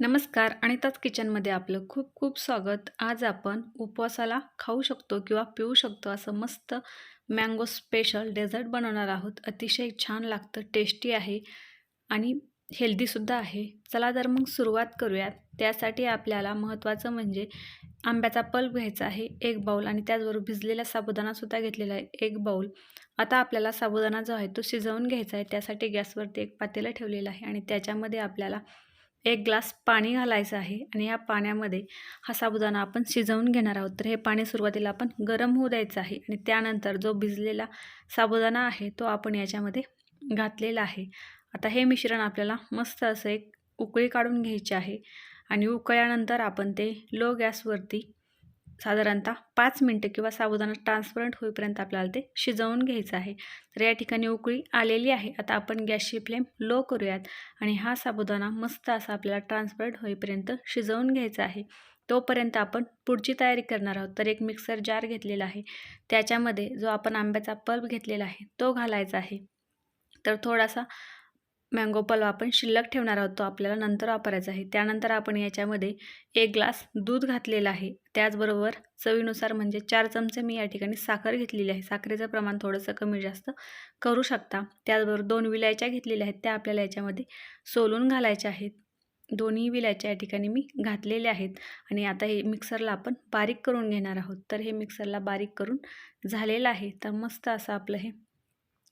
नमस्कार अनिताच किचनमध्ये आपलं खूप खूप स्वागत. आज आपण उपवासाला खाऊ शकतो किंवा पिऊ शकतो असं मस्त मँगो स्पेशल डेझर्ट बनवणार आहोत. अतिशय छान लागतं टेस्टी आहे आणि हेल्दीसुद्धा आहे. चला तर मग सुरुवात करूयात. त्यासाठी आपल्याला महत्त्वाचं म्हणजे आंब्याचा पल्प घ्यायचा आहे एक बाऊल आणि त्याचबरोबर भिजलेला साबुदाणासुद्धा घेतलेला आहे एक बाऊल आता आपल्याला साबुदाणा जो आहे तो शिजवून घ्यायचा आहे. त्यासाठी गॅसवरती एक पातेलं ठेवलेलं आहे आणि त्याच्यामध्ये आपल्याला एक ग्लास पाणी घालायचं आहे आणि या पाण्यामध्ये हा साबुदाणा आपण शिजवून घेणार आहोत. तर हे पाणी सुरुवातीला आपण गरम होऊ द्यायचं आहे आणि त्यानंतर जो भिजलेला साबुदाणा आहे तो आपण याच्यामध्ये घातलेला आहे. आता हे मिश्रण आपल्याला मस्त असं एक उकळी काढून घ्यायची आहे आणि उकळल्यानंतर आपण ते लो गॅसवरती साधारणतः पाच मिनटं किंवा साबुदाणा ट्रान्सपरंट होईपर्यंत आपल्याला ते शिजवून घ्यायचं आहे. तर या ठिकाणी उकळी आलेली आहे. आता आपण गॅसची फ्लेम लो करूयात आणि हा साबुदाणा मस्त असा आपल्याला ट्रान्सपरंट होईपर्यंत शिजवून घ्यायचा आहे. तोपर्यंत आपण पुढची तयारी करणार आहोत. तर एक मिक्सर जार घेतलेला आहे. त्याच्यामध्ये जो आपण आंब्याचा पल्प घेतलेला आहे तो घालायचा आहे. तर थोडासा मँगो पल्व आपण शिल्लक ठेवणार आहोत तो आपल्याला नंतर वापरायचा आहे. त्यानंतर आपण याच्यामध्ये एक ग्लास दूध घातलेलं आहे. त्याचबरोबर चवीनुसार म्हणजे चार चमचे मी या ठिकाणी साखर घेतलेली आहे. साखरेचं प्रमाण थोडंसं कमी जास्त करू शकता. त्याचबरोबर दोन विलायच्या घेतलेल्या आहेत त्या आपल्याला याच्यामध्ये सोलून घालायच्या आहेत. दोन्ही विलायच्या या ठिकाणी मी घातलेल्या आहेत. आणि आता हे मिक्सरला आपण बारीक करून घेणार आहोत. तर हे मिक्सरला बारीक करून झालेलं आहे. तर मस्त असं आपलं हे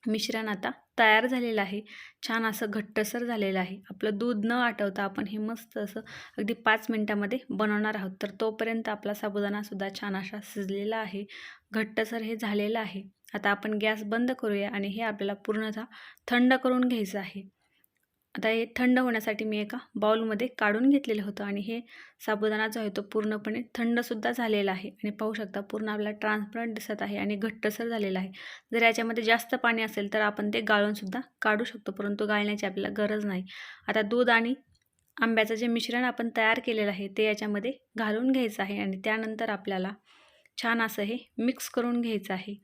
मिश्रण आता तयार झालेलं आहे. छान असं घट्टसर झालेलं आहे. आपलं दूध न आटवता आपण हे मस्त असं अगदी पाच मिनटामध्ये बनवणार आहोत. तर तोपर्यंत आपला साबुदाणासुद्धा छान असा शिजलेला आहे. घट्टसर हे झालेलं आहे. आता आपण गॅस बंद करूया आणि हे आपल्याला पूर्णतः थंड करून घ्यायचं आहे. आता हे थंड होण्यासाठी मी एका बाउलमध्ये काढून घेतलेलं होतं आणि हे साबुदाणा जो आहे तो पूर्णपणे थंडसुद्धा झालेला आहे. आणि पाहू शकता पूर्ण आपल्याला ट्रान्सपरंट दिसत आहे आणि घट्टसर झालेला आहे. जर याच्यामध्ये जास्त पाणी असेल तर आपण ते गाळूनसुद्धा काढू शकतो परंतु गाळण्याची आपल्याला गरज नाही. आता दूध आणि आंब्याचं जे मिश्रण आपण तयार केलेलं आहे ते याच्यामध्ये घालून घ्यायचं आहे आणि त्यानंतर आपल्याला छान असं हे मिक्स करून घ्यायचं आहे.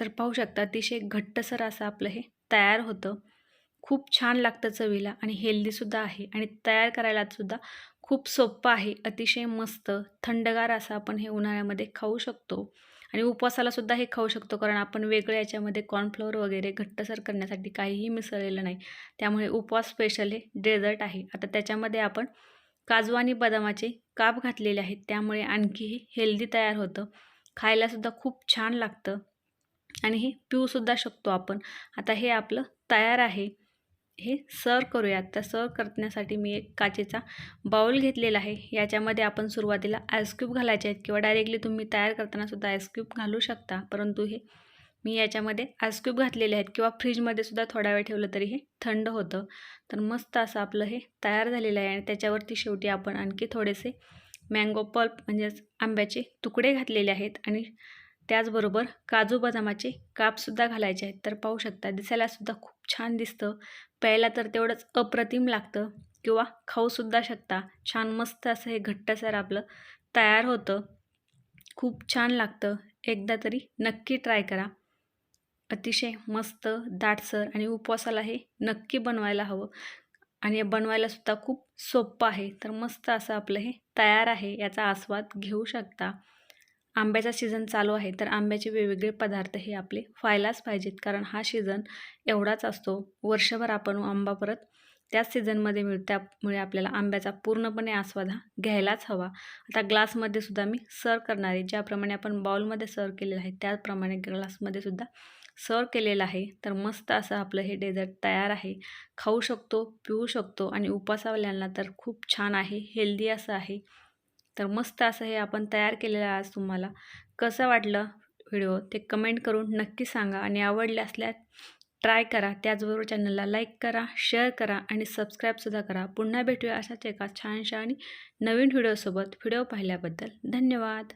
तर पाहू शकता अतिशय घट्टसर असं आपलं हे तयार होतं. खूप छान लागतं चवीला आणि हेल्दीसुद्धा आहे आणि तयार करायलासुद्धा खूप सोपं आहे. अतिशय मस्त थंडगार असं आपण हे उन्हाळ्यामध्ये खाऊ शकतो आणि उपवासालासुद्धा हे खाऊ शकतो कारण आपण वेगळं याच्यामध्ये कॉर्नफ्लोअर वगैरे घट्टसर करण्यासाठी काहीही मिसळलेलं नाही. त्यामुळे उपवास स्पेशल हे डेझर्ट आहे. आता त्याच्यामध्ये आपण काजू आणि बदामाचे काप घातलेले आहेत. त्यामुळे आणखीही हेल्दी तयार होतं. खायलासुद्धा खूप छान लागतं आणि हे पिऊसुद्धा शकतो आपण. आता हे आपलं तयार आहे. हे सर्व करूयात. तर सर्व करण्यासाठी मी एक काचेचा बाऊल घेतलेला आहे. याच्यामध्ये आपण सुरुवातीला आईस्क्यूब घालायचे आहेत किंवा डायरेक्टली तुम्ही तयार करतानासुद्धा आईस्क्यूब घालू शकता. परंतु हे मी याच्यामध्ये आईस्क्यूब घातलेले आहेत किंवा फ्रीजमध्ये सुद्धा थोडा वेळ ठेवलं तरी हे थंड होतं. तर मस्त असं आपलं हे तयार झालेलं आहे आणि त्याच्यावरती शेवटी आपण आणखी थोडेसे मँगो पल्प म्हणजेच आंब्याचे तुकडे घातलेले आहेत आणि त्याचबरोबर काजू बदामाचे कापसुद्धा घालायचे आहेत. तर पाहू शकता दिसायलासुद्धा खूप छान दिसतं. प्यायला तर तेवढंच अप्रतिम लागतं किंवा खाऊसुद्धा शकता. छान मस्त असं हे घट्टसर आपलं तयार होतं. खूप छान लागतं. एकदा तरी नक्की ट्राय करा. अतिशय मस्त दाटसर आणि उपवासाला हे नक्की बनवायला हवं. आणि बनवायलासुद्धा खूप सोपं आहे. तर मस्त असं आपलं हे तयार आहे याचा आस्वाद घेऊ शकता. आंब्याचा सीझन चालू आहे तर आंब्याचे वेगवेगळे पदार्थ हे आपले व्हायलाच पाहिजेत. कारण हा सीझन एवढाच असतो. वर्षभर आपण आंबा परत त्याच सीझनमध्ये मिळ त्यामुळे आपल्याला आंब्याचा पूर्णपणे आस्वाद हा घ्यायलाच हवा. आता ग्लासमध्ये सुद्धा मी सर्व करणार आहे. ज्याप्रमाणे आपण बाउलमध्ये सर्व केलेलं आहे त्याचप्रमाणे ग्लासमध्ये सुद्धा सर्व केलेलं आहे. तर मस्त असं आपलं हे डेझर्ट तयार आहे. खाऊ शकतो पिऊ शकतो आणि उपासावाल्यांना तर खूप छान आहे. हेल्दी असं आहे. तर मस्त असं हे आपण तयार केलेलं आज तुम्हाला. कसं वाटलं व्हिडिओ ते कमेंट करून नक्की सांगा आणि आवडले असल्यास ट्राय करा. त्याचबरोबर चॅनलला लाईक करा शेअर करा आणि सबस्क्राईबसुद्धा करा. पुन्हा भेटूया अशाच एका छानशा आणि नवीन व्हिडिओसोबत. व्हिडिओ पाहिल्याबद्दल धन्यवाद.